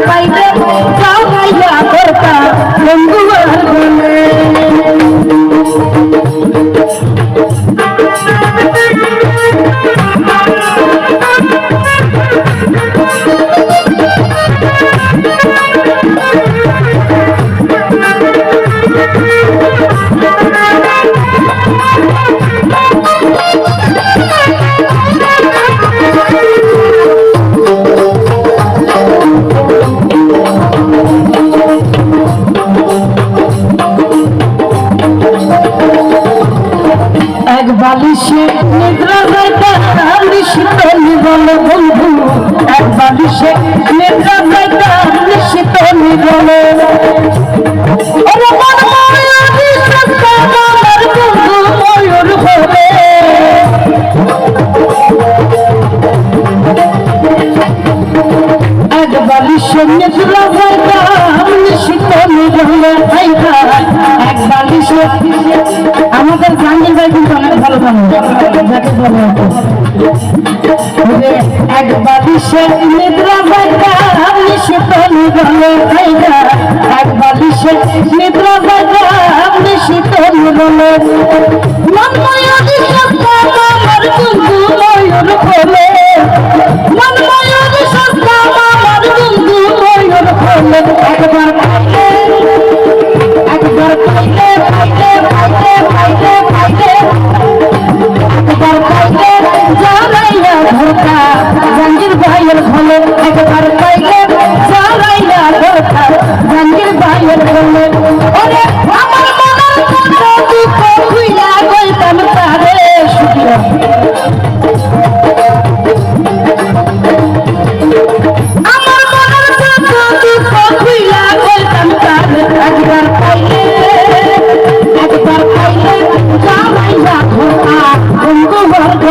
পাইবে একবার বিশ্বের নিদ্রা জায়গা আমি সুতলি গলে জায়গা। একবার বিশ্বের নিদ্রা জায়গা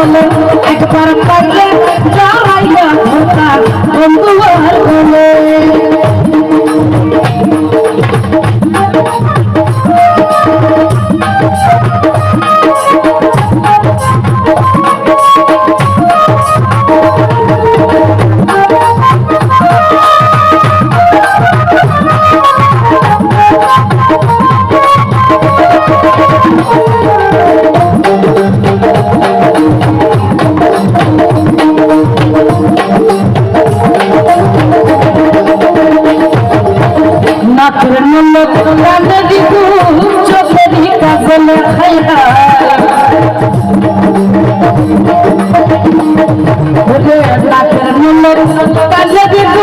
বলে একবার পাইলে যাওয়াইয়া বন্ধু আর বলে। কাজে দিল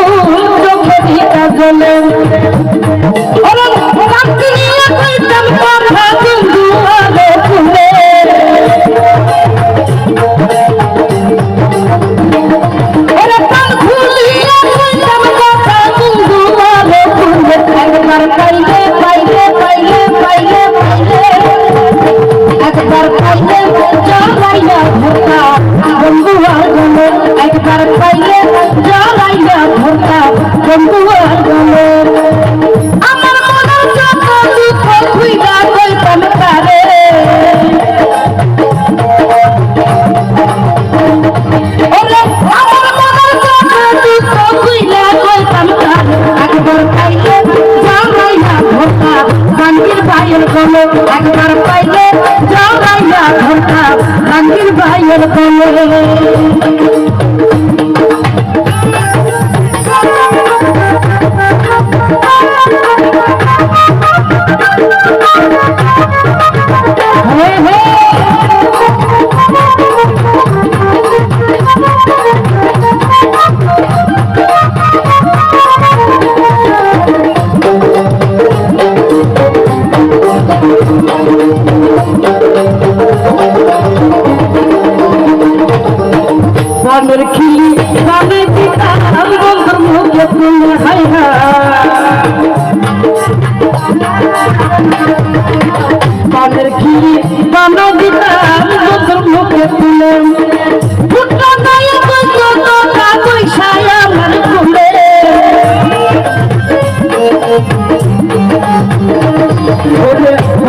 চোখে কাজলে Thank you. আমের খিলি রামে পিতা, আমি বন্ধুর মুখে ফুল হাই আমের খিলি রামে পিতা, আমি বন্ধুর মুখে ফুল ফুটা নাই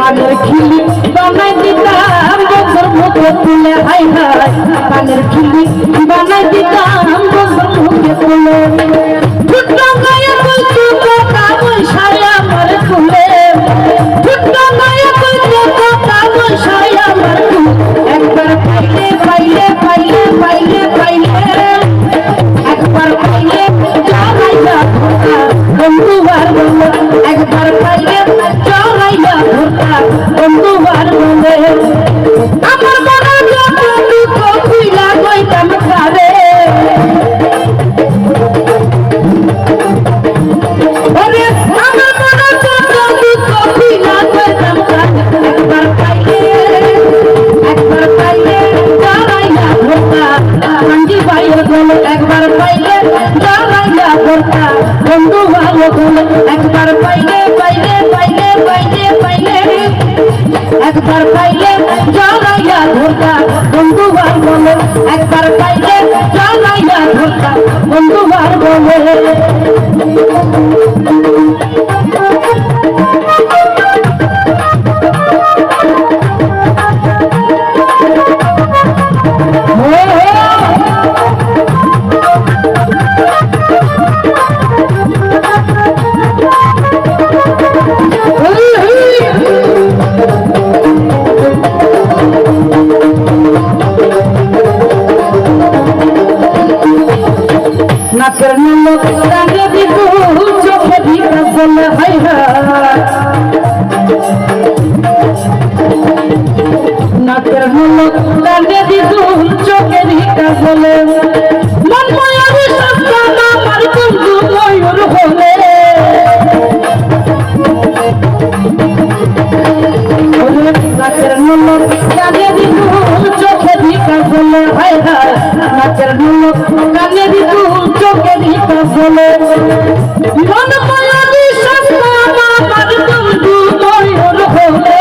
পানের খিলি বানাই দিতাম বছর মুখে তুলে, হাই হাই। পানের খিলি বানাই দিতাম বছর মুখে তুলে। ছোট গায়ে বলছো কথা বৈশায় আমার তুলে। বন্ধু বার আমার পাইলে বলে হাই নাচের নমক কানে দিবু চোখে দিকা বলে। মন মায়া বিশ্বাস বন্ধু ময়ূর হলে।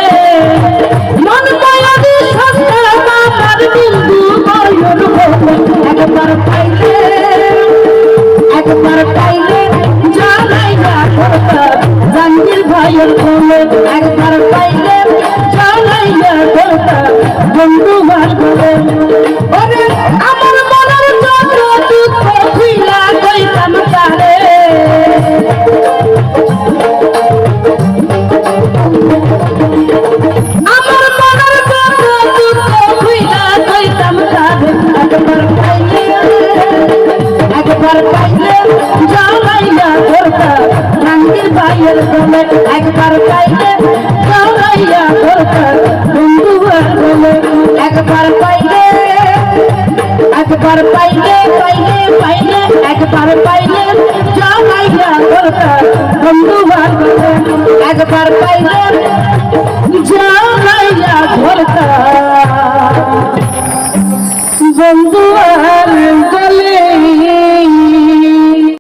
মন মায়া বিশ্বাস আমার বন্ধু ময়ূর হলে। একবার পাইলে একবার পাইলে জানাই না করতা জাঙ্গির ভাইয়ের কোলে একবার পাইলে না করতা বন্ধু ভাই বলে ওরে আমার মনের যত দুঃখ খুইলা কইতাম তারে। আমার মনের যত দুঃখ খুইলা কইতাম তারে। একবার পাইলে একবার পাইলে রাঙ্গির ভাইয়ের গলে একবার পাইলে দৌড়াইয়া দরকার। বন্ধুবার গলে একবার পাইলে একবার পাইলে পাইলে পাইলে, একবার পাইলে দৌড়াইয়া দরকার। বন্ধুবার গলে একবার পাইলে দৌড়াইয়া দরকার। বন্ধুবার